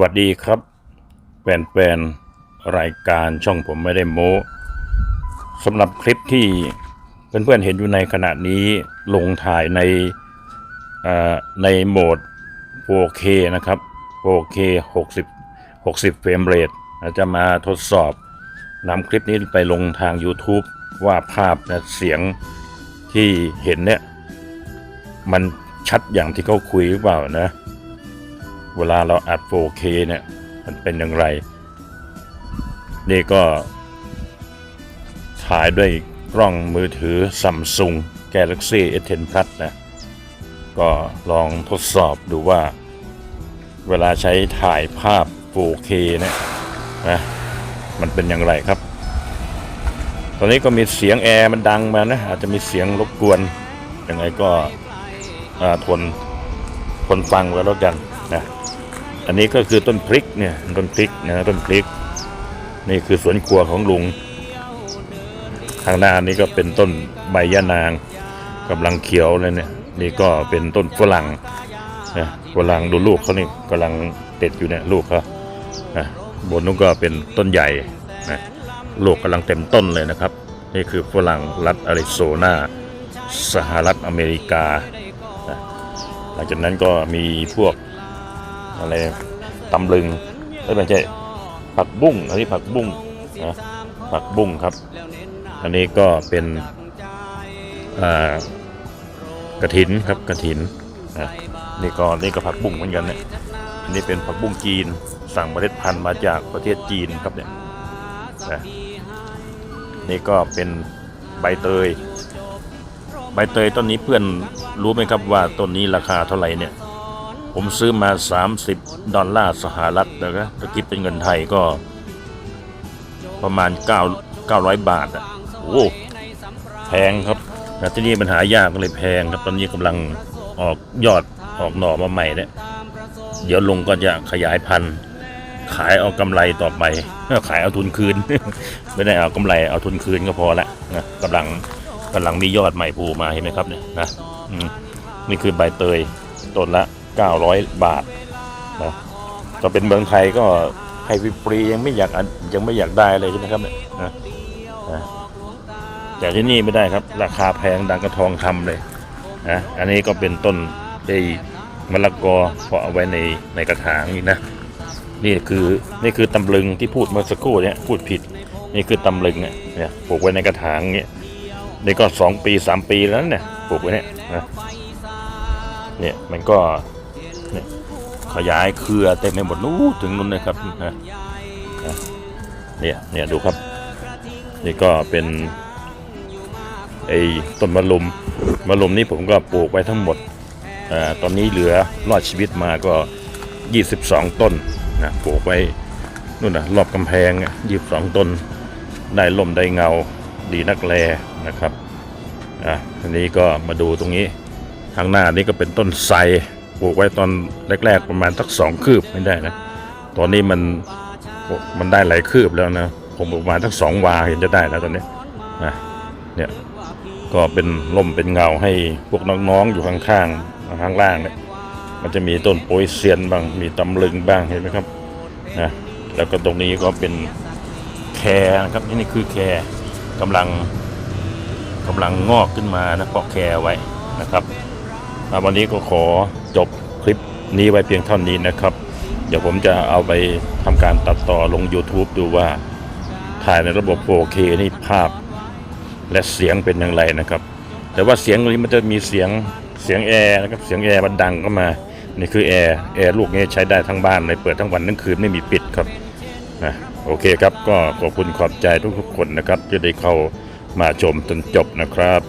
สวัสดีครับแฟนๆรายการช่องผมไม่ได้โม้สำหรับคลิปที่เพื่อนๆเห็นอยู่ในขณะนี้ลงถ่ายในในโหมด 4K นะครับ 4K 60 60เฟรมเรทจะมาทดสอบนำคลิปนี้ไปลงทาง YouTube ว่าภาพและเสียงที่เห็นเนี่ย มันชัดอย่างที่เขาคุยหรือเปล่านะ เวลาเราอัด 4K เนี่ย มันเป็นอย่างไร นี่ก็ ถ่ายด้วยกล้องมือถือ Samsung Galaxy S10 Plus นะ ก็ลองทดสอบดูว่า เวลาใช้ถ่ายภาพ 4K เนี่ยนะมันเป็นอย่างไรครับ ตอนนี้ก็มีเสียงแอร์มันดังมานะ อาจจะมีเสียงรบกวน ยังไงก็ทนทนฟังไว้แล้วกัน อันนี้ก็คือต้นพริกเนี่ยต้นพริกนะต้นพริก นี่คือสวนครัวของลุง ทางหน้านี้ก็เป็นต้นใบยะนางกำลังเขียวเลยเนี่ยนี่ก็เป็นต้นฝรั่งนะฝรั่งดูลูกเขานี่กำลังเด็ดอยู่เนี่ยลูกเขานะบนนู้นก็เป็นต้นใหญ่นะลูกกำลังเต็มต้นเลยนะครับ นี่คือฝรั่งรัฐอาริโซนาสหรัฐอเมริกา หลังจากนั้นก็มีพวก อะไรตำลึงเอ้ยไม่ใช่ผักบุ้งอันนี้ผักบุ้งนะผักบุ้งครับ อันนี้ก็เป็นกระถินครับกระถินนะนี่ก็นี่ก็ผักบุ้งเหมือนกันเนี่ยอันนี้เป็นผักบุ้งจีน สั่งเมล็ดพันธุ์มาจากประเทศจีนครับเนี่ยนะนี่ก็เป็นใบเตย ใบเตยต้นนี้เพื่อนรู้ไหมครับว่าต้นนี้ราคาเท่าไหร่เนี่ย ผมซื้อมา 30 ดอลลาร์สหรัฐนะครับถ้าคิดเป็นเงินไทยก็ประมาณ 9 900 บาทอะโอ้แพงครับแต่ที่นี่มันหายากก็เลยแพงครับ ตอนนี้กำลังออกยอดออกหน่อมาใหม่เนี่ยเดี๋ยวลงก็จะขยายพันธุ์ ขายเอากำไรต่อไป ขายเอาทุนคืน ไม่ได้เอากำไรเอาทุนคืนก็พอละนะกำลังกำลังมียอดใหม่ภูมาเห็นไหมครับเนี่ยนะนี่คือใบเตยต้นละ 900 บาทนะก็เป็นเมืองไทยก็ให้ฟรียังไม่อยากยังไม่อยากได้เลยใช่ไหมครับเนี่ยนะนะแต่ที่นี่ไม่ได้ครับ ราคาแพงดังกระทองคำเลยนะอันนี้ก็เป็นต้นไอ้มะละกอเพาะเอาไว้ในในกระถางนี่นะนี่คือนี่คือตำลึงที่พูดเมื่อสักครู่เนี่ยพูดผิด นี่คือตำลึงเนี่ยเนี่ยปลูกไว้ในกระถางเนี่ยนี่ก็สองปีสามปีแล้วเนี่ยปลูกไว้เนี่ยนะเนี่ยมันก็ ขยายเครือเต็มไปหมดนู้นถึงนู้นนะครับนะเนี่ยเนี่ยดูครับ นี่ก็เป็นไอ้ต้นมะลุมมะลุมนี่ผมก็ปลูกไว้ทั้งหมดอตอนนี้เหลือรอดชีวิตมาก็ 22 ต้นนะปลูกไว้นู่นนะรอบกำแพงยี่สิบสองต้นได้ลมได้เงาดีนักแลนะครับอะทีนี้ก็มาดูตรงนี้ข้างหน้านี้ก็เป็นต้นไทร ปลูกไว้ตอนแรก ๆ ประมาณสักสองคืบไม่ได้นะ ตอนนี้มันมันได้หลายคืบแล้วนะ ผมประมาณสักสองวาเห็นจะได้แล้วตอนนี้นะเนี่ยก็เป็นล่มเป็นเงาให้พวกน้องๆอยู่ข้างๆข้างล่างเนี่ยมันจะมีต้นโปยเซียนบ้างมีตำลึงบ้างเห็นไหมครับนะแล้วก็ตรงนี้ก็เป็นแครนะครับนี่นี่คือแครกำลังกำลังงอกขึ้นมานะเพาะแครไว้นะครับวันนี้ก็ขอ จบคลิปนี้ไว้เพียงเท่านี้นะครับ เดี๋ยวผมจะเอาไปทำการตัดต่อลง YouTube ดูว่าถ่ายในระบบ 4K นี่ภาพและเสียงเป็นอย่างไรนะครับ แต่ว่าเสียงนี้มันจะมีเสียงเสียงแอร์นะครับเสียงแอร์มันดังเข้ามานี่คือแอร์แอร์ลูกนี้ใช้ได้ทั้งบ้านเลยเปิดทั้งวันทั้งคืนไม่มีปิดครับนะโอเคครับก็ขอบคุณขอบใจทุกๆคนนะครับที่ได้เข้ามาชมจนจบนะครับ